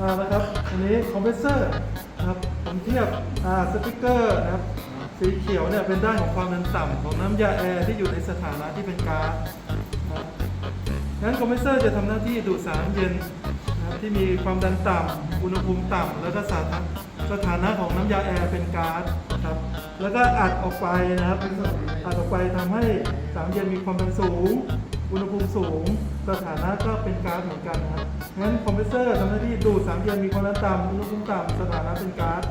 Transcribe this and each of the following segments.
อ่านะครับอันนี้คอมเพรสเซอร์นะครับผมเทียบอ่าสติกเกอร์นะครับสีเขียวเนี่ยเป็นด้านของความดันต่ำของน้ำยาแอร์ที่อยู่ในสถานะที่เป็นก๊าซนะครับงั้นคอมเพรสเซอร์จะทำหน้าที่ดูดสารเย็นนะครับที่มีความดันต่ำอุณหภูมิต่ำแล้วก็สถานะสถานะของน้ำยาแอร์เป็นก๊าซครับแล้วก็อัดออกไปนะครับอัดออกไปทำให้สารเย็นมีความดันสูง อุณหภูมิสูง สถานะก็เป็นก๊าซ สารเย็นมีความดันต่ำอุณหภูมิต่ำสถานะเป็นก๊าซ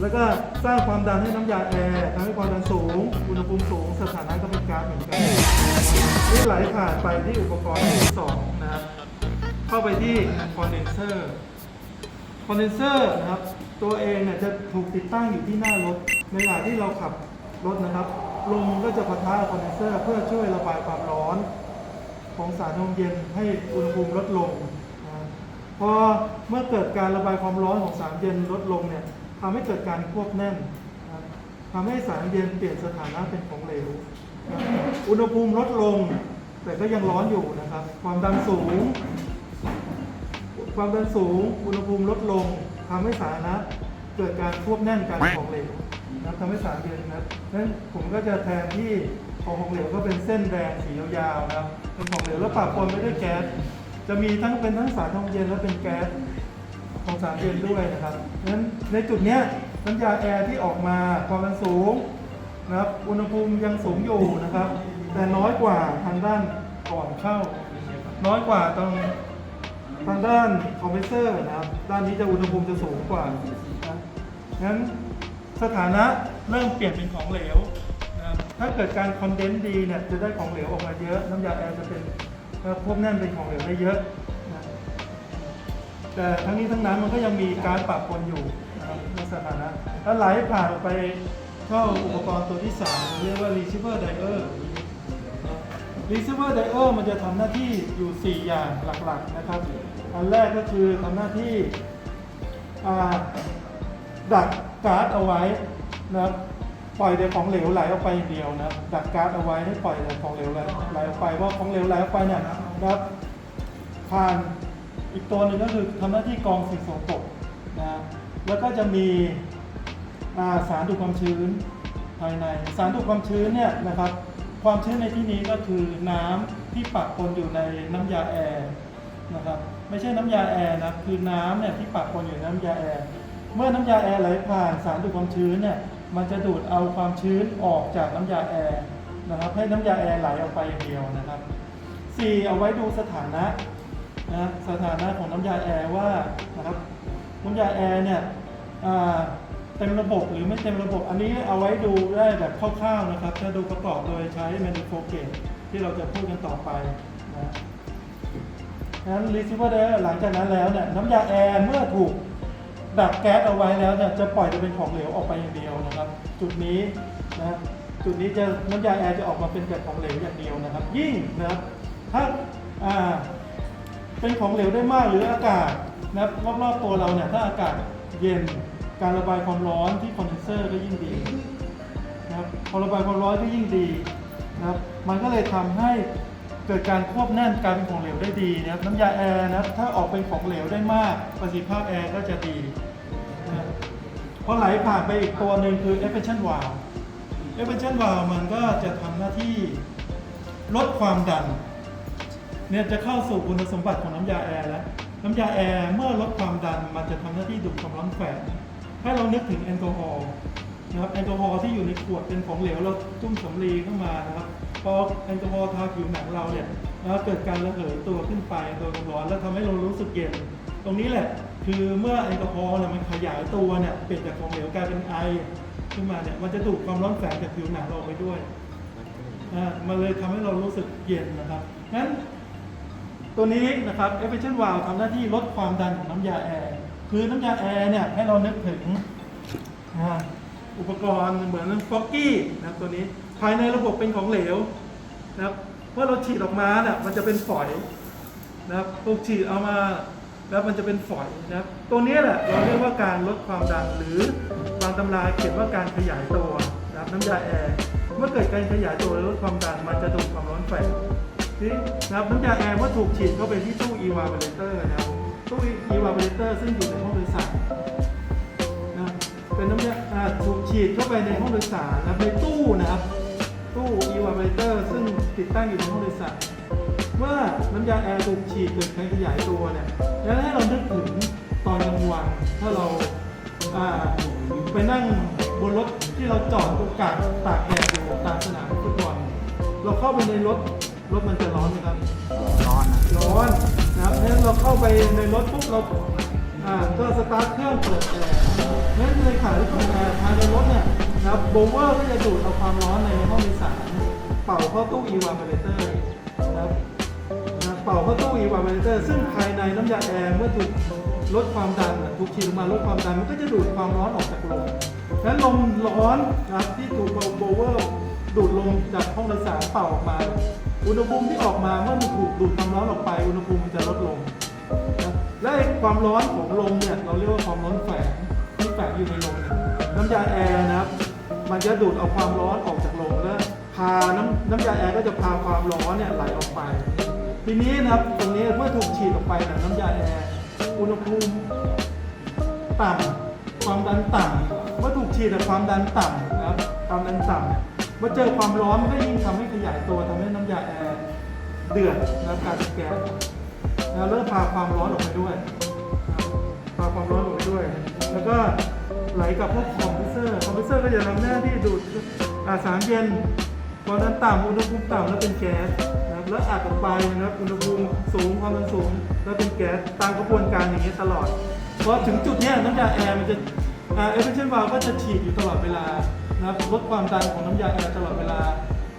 แล้วก็สร้างความดันให้น้ำยาแอร์ทำให้ความดันสูง อุณหภูมิสูง สถานะก็เป็นก๊าซเหมือนกันนี่ไหลผ่านไปที่อุปกรณ์ที่สองนะครับเข้าไปที่คอนเดนเซอร์คอนเดนเซอร์นะครับ ตัวเองเนี่ยจะถูกติดตั้งอยู่ที่หน้ารถในเวลาที่เราขับรถนะครับลมก็จะปะทะคอนเดนเซอร์เพื่อช่วยระบายความร้อน ของสารลมเย็นให้อุณหภูมิลดลง พอเมื่อเกิดการระบายความร้อนของสารเย็นลดลงเนี่ยทำให้เกิดการควบแน่นนะทำให้สารเย็นเปลี่ยนสถานะเป็นของเหลว อุณหภูมิลดลง แต่ก็ยังร้อนอยู่นะครับ ความดันสูง ความดันสูง อุณหภูมิลดลงทำให้สารนะเกิดการควบแน่นกันของเหลวนะทำให้สารเย็นนะนั้นผมก็จะแทนที่ของของเหลวก็เป็นเส้นแดงสียาวๆนะครับเป็นของเหลวแล้วปะปนไปด้วยแก๊ส จะมีทั้งเป็นทั้งสารทองเย็นและเป็นแก๊สของสารเย็นด้วยนะครับนั้นในจุดเนี้ยน้ำยาแอร์ที่ออกมาความดันสูงนะครับอุณหภูมิยังสูงอยู่นะครับ แต่น้อยกว่าทางด้านก่อนเข้า น้อยกว่าตรงทางด้านคอมเพรสเซอร์นะครับ ด้านนี้จะอุณหภูมิจะสูงกว่านะงั้นสถานะเริ่มเปลี่ยนเป็นของเหลวนะถ้าเกิดการคอนเดนซ์ดีเนี่ยจะได้ของเหลวออกมาเยอะ น้ำยาแอร์จะเป็น เอ่อควบแน่นเป็นของเหลวได้เยอะนะแต่ทั้งนี้ทั้งนั้นมันก็ยังมีการปะปนอยู่นะครับในสถานะถ้าไหลผ่านไปเข้าอุปกรณ์ตัวที่สามเรียกว่า receiver diode receiver diode มันจะทำหน้าที่อยู่ 4 อย่างหลักๆนะครับ อันแรกก็คือทำหน้าที่ดักการ์ดเอาไว้นะครับ ปล่อยแต่ของเหลวไหลออกไปอย่างเดียวนะดักการ์ดเอาไว้ให้ปล่อยแต่ของเหลวไหลไหลออกไปว่าของเหลวไหลออกไปเนี่ยนะครับผ่านอีกตัวหนึ่งก็คือทำหน้าที่กรองสิ่งสกปรกนะแล้วก็จะมีาสารดูดความชื้นภายใน สารดูดความชื้นเนี่ยนะครับ ความชื้นในที่นี้ก็คือน้ำที่ปะปนอยู่ในน้ำยาแอร์นะครับไม่ใช่น้ำยาแอร์นะคือน้ำเนี่ยที่ปะปนอยู่ในน้ำยาแอร์เมื่อน้ำยาแอร์ไหลผ่านสารดูดความชื้นเนี่ย มันจะดูดเอาความชื้นออกจากน้ำยาแอร์นะครับ ให้น้ำยาแอร์ไหลออกไปอย่างเดียวนะครับสี่เอาไว้ดูสถานะนะสถานะของน้ำยาแอร์ว่านะครับน้ำยาแอร์เนี่ยเต็มระบบหรือไม่เต็มระบบ อันนี้เอาไว้ดูได้แบบคร่าวๆนะครับ จะดูประกอบโดยใช้ manifold gauge ที่เราจะพูดกันต่อไปนะงั้น receiver diode หลังจากนั้นแล้วเนี่ยน้ำยาแอร์เมื่อถูก ดักแก๊สเอาไว้แล้วเนี่ยจะปล่อยจะเป็นของเหลวออกไปอย่างเดียวนะครับ จุดนี้นะจุดนี้จะน้ำยาแอร์จะออกมาเป็นแบบของเหลวอย่างเดียวนะครับ ยิ่งนะครับถ้าอ่าเป็นของเหลวได้มากหรืออากาศนะรอบๆตัวเราเนี่ยถ้าอากาศเย็นการระบายความร้อนที่คอนเดนเซอร์ก็ยิ่งดีนะครับพอระบายความร้อนก็ยิ่งดีนะครับมันก็เลยทำให้เกิดการควบแน่นการเป็นของเหลวได้ดีนะครับน้ำยาแอร์นะถ้าออกเป็นของเหลวได้มากประสิทธิภาพแอร์ก็จะดีนะ พอไหลผ่านไปอีกตัวหนึ่งคือ expansion valve expansion valve มันก็จะทำหน้าที่ลดความดัน เนี่ยจะเข้าสู่คุณสมบัติของน้ำยาแอร์แล้ว น้ำยาแอร์เมื่อลดความดันมันจะทำหน้าที่ดูดความร้อนแฝงให้เรานึกถึงแอลกอฮอล์นะครับแอลกอฮอล์ที่อยู่ในขวดเป็นของเหลวเราจุ่มสำลีเข้ามานะครับพอแอลกอฮอล์ทาผิวหนังเราเนี่ยนะเกิดการระเหยตัวขึ้นไปโดยความร้อนแล้วทำให้เรารู้สึกเย็น ตรงนี้แหละคือเมื่อแอลกอฮอล์เนี่ยมันขยายตัวเนี่ยเปลี่ยนจากของเหลวกลายเป็นไอขึ้นมาเนี่ยมันจะดูดความร้อนแฝงจากผิวหนังเราไปด้วยอ่ามันเลยทำให้เรารู้สึกเย็นนะครับงั้น ตัวนี้นะครับ efficient valve ทำหน้าที่ลดความดันของน้ำยาแอร์คือน้ำยาแอร์เนี่ยให้เรานึกถึงอ่าอุปกรณ์เหมือนฟอกกี้นะตัวนี้ภายในระบบเป็นของเหลวนะครับเมื่อเราฉีดออกมาเนี่ยมันจะเป็นฝอยนะครับถูกฉีดเอามา แล้วมันจะเป็นฝอยนะครับตัวนี้แหละเราเรียกว่าการลดความดันหรือบางตำราเขียนว่าการขยายตัวนะครับน้ำยาแอร์เมื่อเกิดการขยายตัวและลดความดันมันจะดูดความร้อนแฝงนี่นะครับน้ำยาแอร์เมื่อถูกฉีดเข้าไปที่ตู้ evaporator นะครับตู้ evaporator ซึ่งอยู่ในห้องโดยสารนะเป็นน้ำยาอ่าถูกฉีดเข้าไปในห้องโดยสารนะในตู้นะครับตู้ evaporator ซึ่งติดตั้งอยู่ในห้องโดยสาร เมื่อน้ำยาแอร์ถูกฉีดเกิดการขยายตัวเนี่ยแล้วให้เรานึกถึงตอนกลางวันถ้าเราอ่าไปนั่งบนรถที่เราจอดตรงกลางตากแดดอยู่ตามสนามฟุตบอลเราเข้าไปในรถรถมันจะร้อนไหมครับร้อนนะร้อนนะครับเพราะฉะนั้นเราเข้าไปในรถปุ๊บเราอ่าก็สตาร์ทเครื่องเปิดแอร์เพราะฉะนั้นในขณะที่เปิดแอร์ภายในรถเนี่ยนะครับโบเวอร์ก็จะดูดเอาความร้อนในห้องโดยสารเป่าเข้าตู้ evaporator นะครับนะ เป่าเข้าตู้ evaporator ซึ่งภายในน้ำยาแอร์เมื่อถูกลดความดันถูกฉีดออกมาลดความดันมันก็จะดูดความร้อนออกจากลมนั้นลมร้อนนะครับที่ถูกโบเวอร์ดูดลมจากห้องโดยสารเป่าออกมา อุณหภูมิที่ออกมาเมื่อมันถูกดูดความร้อนออกไป อุณหภูมิมันจะลดลงนะและความร้อนของลมเนี่ยเราเรียกว่าความร้อนแฝงที่แฝงอยู่ในลมน้ำยาแอร์นะครับมันจะดูดเอาความร้อนออกจากลมแล้วพาน้ำน้ำยาแอร์ก็จะพาความร้อนเนี่ยไหลออกไป ทีนี้นะครับตรงนี้เมื่อถูกฉีดออกไปนะน้ำยาแอร์อุณหภูมิต่ำความดันต่ำเมื่อถูกฉีดอะความดันต่ำนะครับความดันต่ำเนี่ยเมื่อเจอความร้อนก็ยิ่งทำให้ขยายตัวทำให้น้ำยาแอร์เดือดนะครับกลารเป็นแก๊สนะเริ่มพาความร้อนออกไปด้วยพาความร้อนออกไปด้วย แล้วก็ไหลกับพวกคอมพิวเซอร์คอมพิวเซอร์ก็จะทำหน้าที่ดูดอาสารเย็นความดันต่ำอุณหภูมิต่ำแล้วเป็นแก๊ส แล้วอัดออกไปนะครับอุณหภูมิสูงความดันสูง แล้วเป็นแก๊สตามกระบวนการอย่างนี้ตลอดเพราะถึงจุดเนี้ยน้ำยาแอร์มันจะเอฟเฟคชั่นวาลก็จะฉีดอยู่ตลอดเวลานะครับลดความดันของน้ำยาแอร์ตลอดเวลา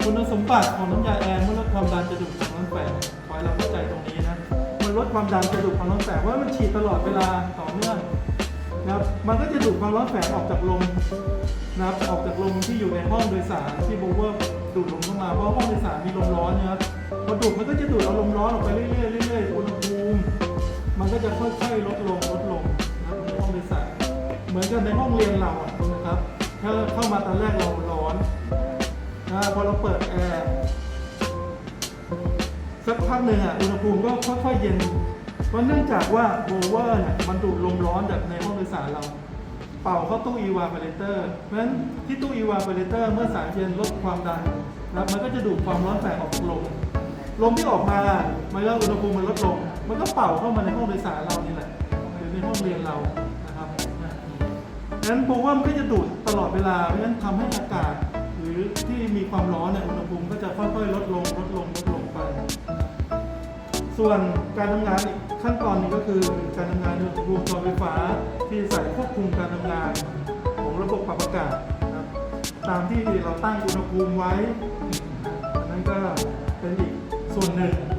คุณสมบัติของน้ำยาแอร์เมื่อลดความดันจะดูดความร้อนแฝงขอให้เราเข้าใจตรงนี้นะมันลดความดันจะดูดความร้อนแฝงว่ามันฉีดตลอดเวลาต่อเนื่องนะครับมันก็จะดูดความร้อนแฝงออกจากลมนะครับออกจากลมที่อยู่ในห้องโดยสารที่โบเวอร์ดูดลมเข้ามาเพราะห้องโดยสารมีลมร้อนนะครับ พอดูดมันก็จะดูดเอาลมร้อนออกไปเรื่อยๆเรื่อยๆอุณหภูมิมันก็จะค่อยๆลดลงลดลงนะในห้องโดยสารเหมือนกับในห้องเรียนเราอะนะครับถ้าเข้ามาตอนแรกเราร้อนนะพอเราเปิดแอร์สักพักหนึ่งอะอุณหภูมิก็ค่อยๆเย็นเพราะเนื่องจากว่าโบเวอร์เนี่ยมันดูดลมร้อนจากในห้องโดยสารเรา เป่าเข้าตู้ evaporator เพราะฉะนั้นที่ตู้ evaporator เมื่อสารเย็นลดความดันนะมันก็จะดูดความร้อนแฝงออกกลม ลมที่ออกมา มันก็อุณหภูมิมันลดลง มันก็เป่าเข้ามาในห้องโดยสารเรานี่แหละหรือในห้องเรียนเรา นะครับดังนั้นผมว่ามันก็จะดูดตลอดเวลา เพราะฉะนั้นทำให้อากาศ หรือที่มีความร้อนเนี่ยอุณหภูมิก็จะค่อยๆ ลดลง ลดลง ลดลงไป ส่วนการทำงานอีกขั้นตอนนึงก็คือการทำงานของวงจรไฟฟ้าที่ใส่ควบคุมการทำงานของระบบปรับอากาศนะครับตามที่เราตั้งอุณหภูมิไว้ อันนั่นก็เป็นอีก Oh nothing.